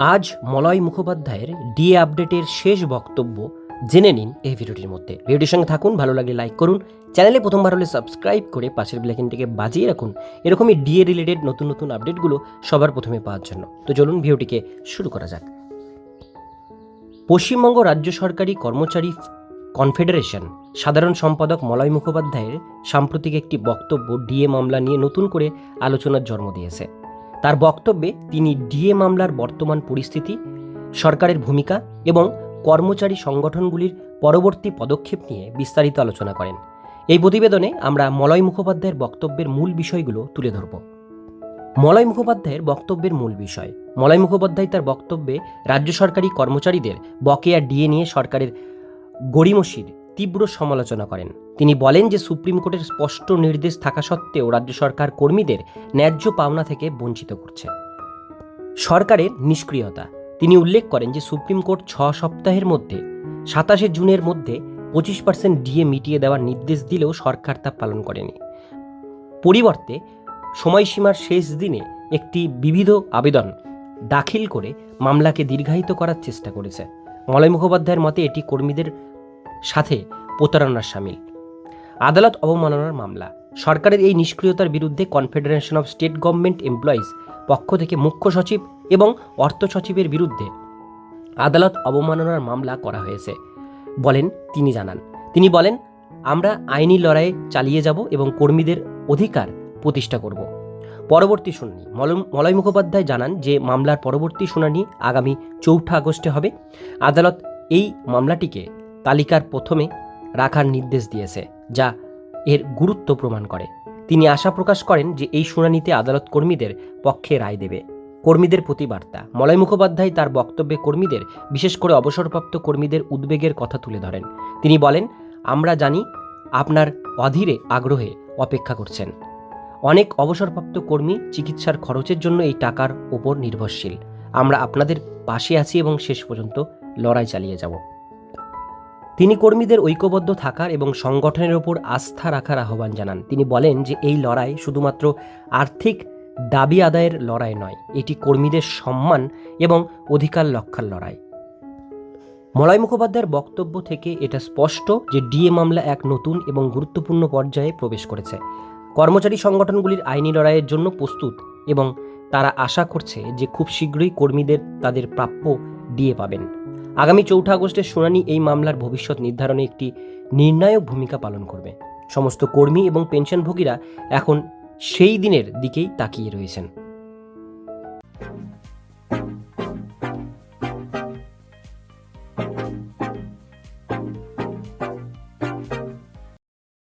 আজ মলয় মুখোপাধ্যায়ের ডিএ আপডেটের শেষ বক্তব্য জেনে নিন এই ভিডিওটির মধ্যে। ভিডিওটির সঙ্গে থাকুন, ভালো লাগলে লাইক করুন, চ্যানেলে প্রথমবার হলে সাবস্ক্রাইব করে পাশের বেলাইকনটিকে বাজিয়ে রাখুন। এরকমই ডিএ রিলেটেড নতুন নতুন আপডেটগুলো সবার প্রথমে পাওয়ার জন্য। তো চলুন ভিডিওটিকে শুরু করা যাক। পশ্চিমবঙ্গ রাজ্য সরকারি কর্মচারী কনফেডারেশন সাধারণ সম্পাদক মলয় মুখোপাধ্যায়ের সাম্প্রতিক একটি বক্তব্য ডিএ মামলা নিয়ে নতুন করে আলোচনার জন্ম দিয়েছে। তার বক্তব্যে তিনি ডিএ মামলার বর্তমান পরিস্থিতি, সরকারের ভূমিকা এবং কর্মচারী সংগঠনগুলির পরবর্তী পদক্ষেপ নিয়ে বিস্তারিত আলোচনা করেন। এই প্রতিবেদনে আমরা মলয় মুখোপাধ্যায়ের বক্তব্যের মূল বিষয়গুলো তুলে ধরব। মলয় মুখোপাধ্যায়ের বক্তব্যের মূল বিষয়। মলয় মুখোপাধ্যায় তার বক্তব্যে রাজ্য সরকারি কর্মচারীদের বকেয়া ডিএ নিয়ে সরকারের গড়িমসির তীব্র সমালোচনা করেন। তিনি বলেন যে সুপ্রিম কোর্টের স্পষ্ট নির্দেশ থাকা সত্ত্বেও রাজ্য সরকার কর্মীদের ন্যায্য পাওনা থেকে বঞ্চিত করছে। সরকারের নিষ্ক্রিয়তা। তিনি উল্লেখ করেন যে সুপ্রিম কোর্ট ছ সপ্তাহের মধ্যে সাতাশে জুনের মধ্যে পঁচিশ পার্সেন্ট ডিএ মিটিয়ে দেওয়ার নির্দেশ দিলেও সরকার তা পালন করেনি। পরিবর্তে সময়সীমার শেষ দিনে একটি বিবিধ আবেদন দাখিল করে মামলাকে দীর্ঘায়িত করার চেষ্টা করেছে। মলয় মুখোপাধ্যায়ের মতে এটি কর্মীদের সাথে প্রতারণার সামিল। আদালত অবমাননার মামলা। সরকারের এই নিষ্ক্রিয়তার বিরুদ্ধে confederation of state government employees পক্ষ থেকে মুখ্য সচিব এবং অর্থ সচিবের বিরুদ্ধে আদালত অবমাননার মামলা করা হয়েছে, বলেন তিনি জানান। তিনি বলেন, আমরা আইনি লড়াই চালিয়ে যাব এবং কর্মীদের অধিকার প্রতিষ্ঠা করব। পরবর্তী শুনানি। মলয় মুখোপাধ্যায় জানান যে, মামলার পরবর্তী শুনানি আগামী চৌঠা আগস্টে হবে। আদালত এই মামলাটিকে তালিকার প্রথমে রাখার নির্দেশ দিয়েছে, যা এর গুরুত্ব প্রমাণ করে। তিনি আশা প্রকাশ করেন যে এই শুনানিতে আদালত কর্মীদের পক্ষে রায় দেবে। কর্মীদের প্রতিবার্তা মলয় মুখোপাধ্যায় তার বক্তব্যে কর্মীদের, বিশেষ করে অবসরপ্রাপ্ত কর্মীদের উদ্বেগের কথা তুলে ধরেন। তিনি বলেন, আমরা জানি আপনার অধীরে আগ্রহে অপেক্ষা করছেন। অনেক অবসরপ্রাপ্ত কর্মী চিকিৎসার খরচের জন্য এই টাকার ওপর নির্ভরশীল। আমরা আপনাদের পাশে আছি এবং শেষ পর্যন্ত লড়াই চালিয়ে যাব। তিনি কর্মীদের ঐক্যবদ্ধ থাকার এবং সংগঠনের ওপর আস্থা রাখার আহ্বান জানান। তিনি বলেন যে, এই লড়াই শুধুমাত্র আর্থিক দাবি আদায়ের লড়াই নয়, এটি কর্মীদের সম্মান এবং অধিকার রক্ষার লড়াই। মলয় মুখোপাধ্যায়ের বক্তব্য থেকে এটা স্পষ্ট যে, ডিএ মামলা এক নতুন এবং গুরুত্বপূর্ণ পর্যায়ে প্রবেশ করেছে। কর্মচারী সংগঠনগুলির আইনি লড়াইয়ের জন্য প্রস্তুত এবং তারা আশা করছে যে, খুব শীঘ্রই কর্মীদের তাদের প্রাপ্য ডিএ পাবেন। আগামী চৌঠা আগস্টের শুনানি এই মামলার ভবিষ্যৎ নির্ধারণে একটি নির্ণায়ক ভূমিকা পালন করবে। সমস্ত কর্মী এবং পেনশনভোগীরা এখন সেই দিনের দিকেই তাকিয়ে রয়েছেন।